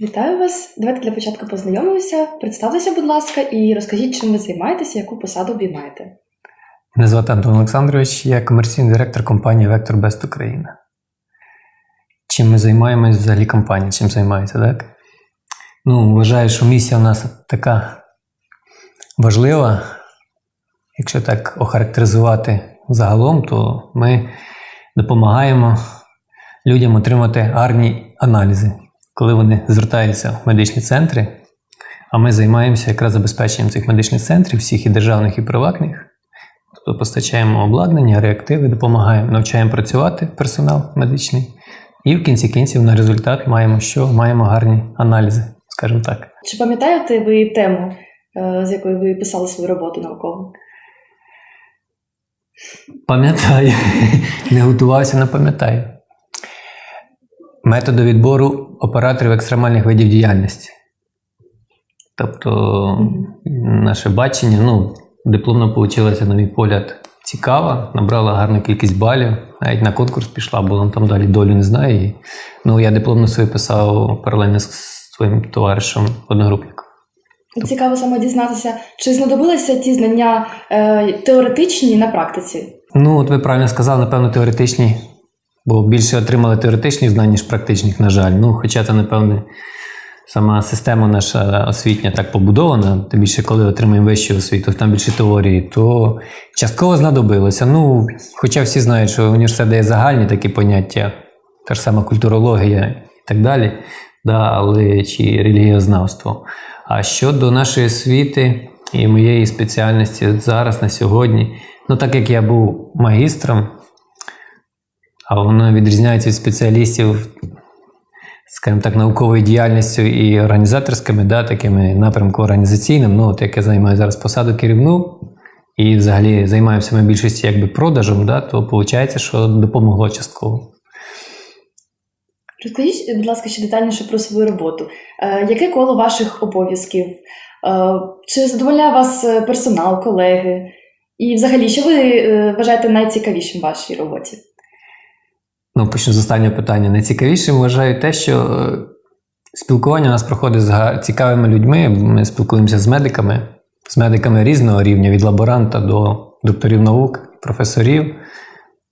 Вітаю вас. Давайте для початку познайомимося. Представтеся, будь ласка, і розкажіть, чим ви займаєтеся, яку посаду обіймаєте. Мене звати Антон Олександрович, я комерційний директор компанії Vector Best Україна. Чим ми займаємось взагалі компанія? Чим займається, так? Ну, вважаю, що місія у нас така важлива. Якщо так охарактеризувати загалом, то ми допомагаємо людям отримати гарні аналізи, коли вони звертаються в медичні центри. А ми займаємося якраз забезпеченням цих медичних центрів, всіх і державних, і приватних. Тобто постачаємо обладнання, реактиви, допомагаємо, навчаємо працювати персонал медичний. І в кінці кінців на результат маємо що? Маємо гарні аналізи, скажімо так. Чи пам'ятаєте ви тему, е, з якої ви писали свою роботу наукову? Пам'ятаю, не готувався, не пам'ятаю. Методи відбору операторів екстремальних видів діяльності. Тобто, наше бачення, ну, дипломно вийшло, на мій погляд, цікаво, набрала гарну кількість балів. Навіть на конкурс пішла, бо там далі долю не знаю. І, ну, я дипломно свою писав паралельно з своїм товаришем, одногрупником. Цікаво саме дізнатися, чи знадобилися ті знання е, теоретичні на практиці? Ну, от ви правильно сказали, напевно, теоретичні, бо більше отримали теоретичні знань, ніж практичних, на жаль. Ну, хоча це, напевне, сама система наша освітня так побудована, тим більше, коли отримуємо вищу освіту, там більше теорії, то частково знадобилося. Ну, хоча всі знають, що університет дає загальні такі поняття, та ж сама культурологія і так далі, да, але чи релігієзнавство. А щодо нашої освіти і моєї спеціальності зараз, на сьогодні, ну так як я був магістром, а воно відрізняється від спеціалістів, скажімо так, науковою діяльністю і організаторськими, да, такими напрямку організаційним. Ну, от як я займаю зараз посаду керівну і взагалі займаємося ми більшості якби продажем, да, то виходить, що допомогло частково. Розкажіть, будь ласка, ще детальніше про свою роботу. Е, яке коло ваших обов'язків? Е, чи задовольняє вас е, персонал, колеги? І взагалі, що ви е, вважаєте найцікавішим в вашій роботі? Ну, почну з останнього питання. Найцікавішим вважаю те, що е, спілкування у нас проходить з цікавими людьми. Ми спілкуємося з медиками, з медиками різного рівня, від лаборанта до докторів наук, професорів.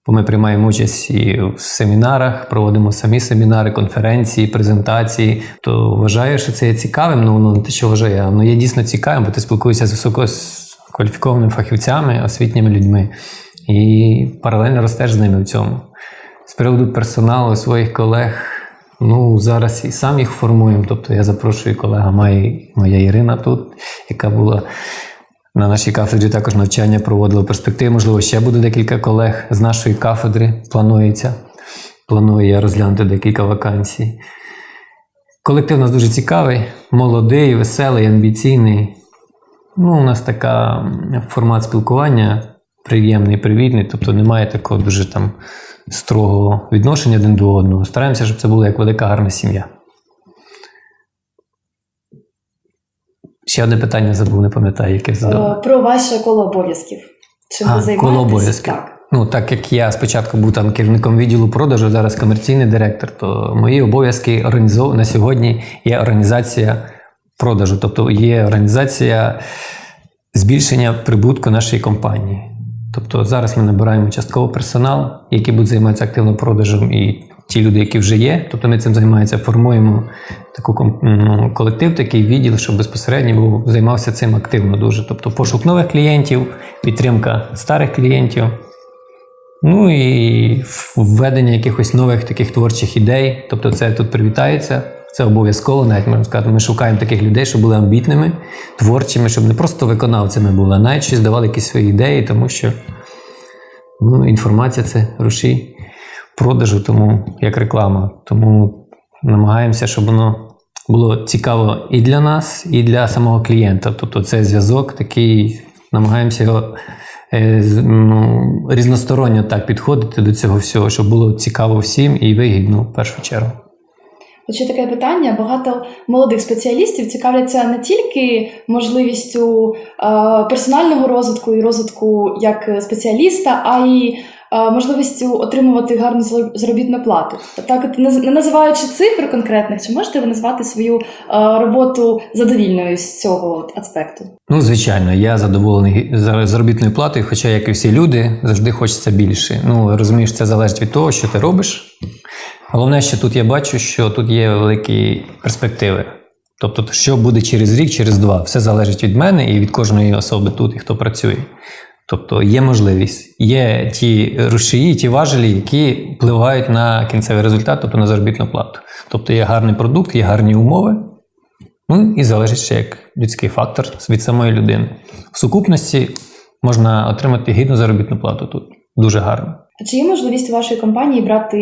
Бо ми приймаємо участь і в семінарах, проводимо самі семінари, конференції, презентації. То вважаю, що це є цікавим. Ну, ну не те, що вважаю, а воно є дійсно цікавим, бо ти спілкуєшся з висококваліфікованими фахівцями, освітніми людьми, і паралельно ростеш з ними в цьому. З приводу персоналу своїх колег, ну зараз і сам їх формуємо. Тобто я запрошую колега моя, моя Ірина тут, яка була на нашій кафедрі також навчання проводила в перспективі. Можливо, ще буде декілька колег з нашої кафедри. Планується. Планую я розглянути декілька вакансій. Колектив у нас дуже цікавий, молодий, веселий, амбіційний. Ну, у нас така формат спілкування приємний, привітний, тобто немає такого дуже там строгого відношення один до одного. Стараємося, щоб це була як велика гарна сім'я. Ще одне питання забув, не пам'ятаю, яке задав. Е, про ваше коло обов'язків. Чим А, ви коло обов'язків. Так. Ну, так як я спочатку був там керівником відділу продажу, зараз комерційний директор, то мої обов'язки організов... на сьогодні є організація продажу, тобто є організація збільшення прибутку нашої компанії. Тобто зараз ми набираємо частково персонал, який буде займатися активно продажем, і ті люди, які вже є, тобто ми цим займаємося, формуємо таку ну, колектив, такий відділ, щоб безпосередньо був займався цим активно дуже. Тобто пошук нових клієнтів, підтримка старих клієнтів. Ну і введення якихось нових таких творчих ідей. Тобто, це тут привітається. Це обов'язково, навіть можна сказати. Ми шукаємо таких людей, щоб були амбітними, творчими, щоб не просто виконавцями були, а навіть щось давали якісь свої ідеї, тому що ну, інформація це рушій продажу, тому як реклама. Тому намагаємося, щоб воно було цікаво і для нас, і для самого клієнта. Тобто, це зв'язок такий, намагаємося його е, ну, різносторонньо так підходити до цього всього, щоб було цікаво всім і вигідно в першу чергу. От ще таке питання: багато молодих спеціалістів цікавляться не тільки можливістю е, персонального розвитку і розвитку як спеціаліста, а й е, можливістю отримувати гарну заробітну плату. Так, от, не називаючи цифр конкретних, чи можете ви назвати свою е, роботу задовільною з цього аспекту? Ну, звичайно, я задоволений за- заробітною платою, хоча, як і всі люди, завжди хочеться більше. Ну, розумієш, це залежить від того, що ти робиш. Головне, що тут я бачу, що тут є великі перспективи. Тобто, що буде через рік, через два. Все залежить від мене і від кожної особи тут, і хто працює. Тобто є можливість, є ті рушії, ті важелі, які впливають на кінцевий результат, тобто на заробітну плату. Тобто є гарний продукт, є гарні умови, Ну і залежить ще як людський фактор від самої людини. В сукупності можна отримати гідну заробітну плату тут. Дуже гарно. Чи є можливість у вашої компанії брати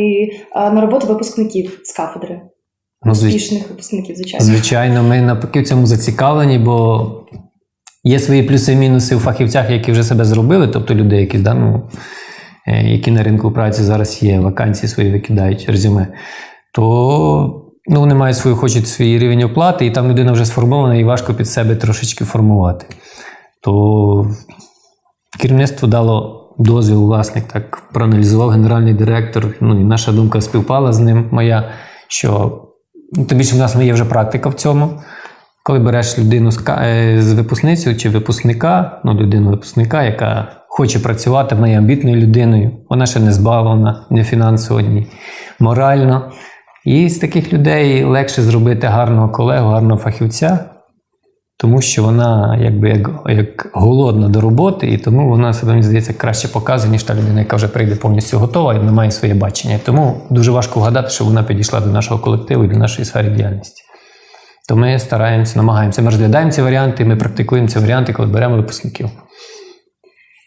е, на роботу випускників з кафедри? Ну, звич- Успішних випускників, звичайно. Звичайно, ми навпаки в цьому зацікавлені, бо є свої плюси і мінуси у фахівцях, які вже себе зробили, тобто людей, які, да, ну, е, які на ринку праці зараз є, вакансії свої викидають резюме, то ну, вони мають свою, хочуть свій рівень оплати, і там людина вже сформована і важко під себе трошечки формувати. То керівництво дало дозвіл, власник так проаналізував генеральний директор. Ну і наша думка співпала з ним, моя, що ну, тим більше в нас є вже практика в цьому. Коли береш людину з, е, випускницю чи випускника, ну людину випускника, яка хоче працювати, вона є амбітною людиною, вона ще не збавлена ні фінансово, ні морально. І з таких людей легше зробити гарного колегу, гарного фахівця, тому що вона якби як, як голодна до роботи, і тому вона себе мені здається краще показує, ніж та людина, яка вже прийде повністю готова і вона має своє бачення. Тому дуже важко вгадати, що вона підійшла до нашого колективу і до нашої сфери діяльності. То ми стараємося, намагаємося. Ми розглядаємо ці варіанти, ми практикуємо ці варіанти, коли беремо випускників.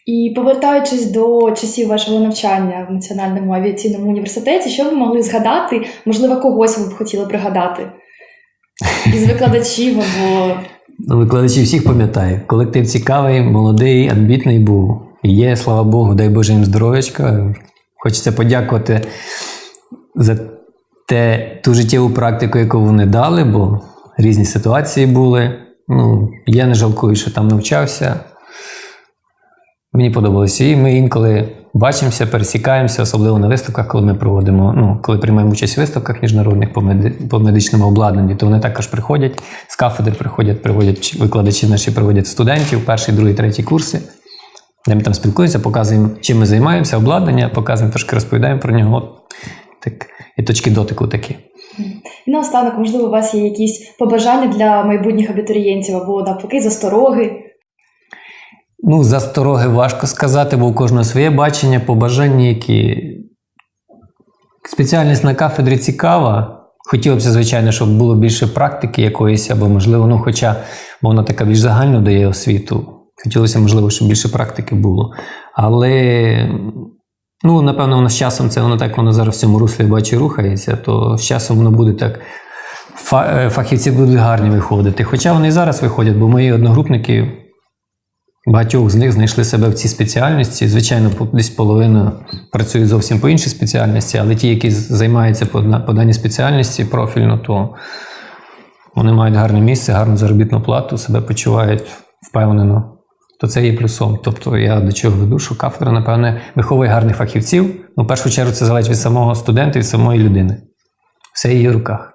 І повертаючись до часів вашого навчання в Національному авіаційному університеті, що ви могли згадати? Можливо, когось ви б хотіли пригадати із викладачів або Ну, викладачі всіх пам'ятаю. Колектив цікавий, молодий, амбітний був. Є, слава Богу, дай Боже їм здоров'ячка. Хочеться подякувати за те, ту життєву практику, яку вони дали, бо різні ситуації були. Ну, я не жалкую, що там навчався. Мені подобалося. І ми інколи бачимося, пересікаємося, особливо на виставках, коли ми проводимо, ну, коли приймаємо участь у виставках міжнародних по, меди- по медичному обладнанню, то вони також приходять з кафедр, приходять, приводять викладачі наші приводять студентів, перший, другий, третій курси. Де ми там спілкуємося, показуємо, чим ми займаємося, обладнання, показуємо, трошки розповідаємо про нього. Так, і точки дотику такі. і наостанок, можливо, у вас є якісь побажання для майбутніх абітурієнтів або навпаки застороги. Ну, застороги важко сказати, бо у кожного своє бачення, побажання, які. Спеціальність на кафедрі цікава. Хотілося б, звичайно, щоб було більше практики якоїсь, або, можливо, ну, хоча бо вона така більш загальну дає освіту. Хотілося, можливо, щоб більше практики було. Але, ну, напевно, воно з часом це воно так, воно зараз в цьому руслі бачу рухається, то з часом воно буде так. е, Фахівці будуть гарні виходити. Хоча вони і зараз виходять, бо мої одногрупники Багатьох з них знайшли себе в цій спеціальності. Звичайно, десь половина працює зовсім по іншій спеціальності, але ті, які займаються по, даній спеціальності профільно, то вони мають гарне місце, гарну заробітну плату, себе почувають впевнено. То це є плюсом. Тобто я до чого веду, що кафедра, напевне, виховує гарних фахівців. Ну, в першу чергу, це залежить від самого студента, від самої людини. Все її руках.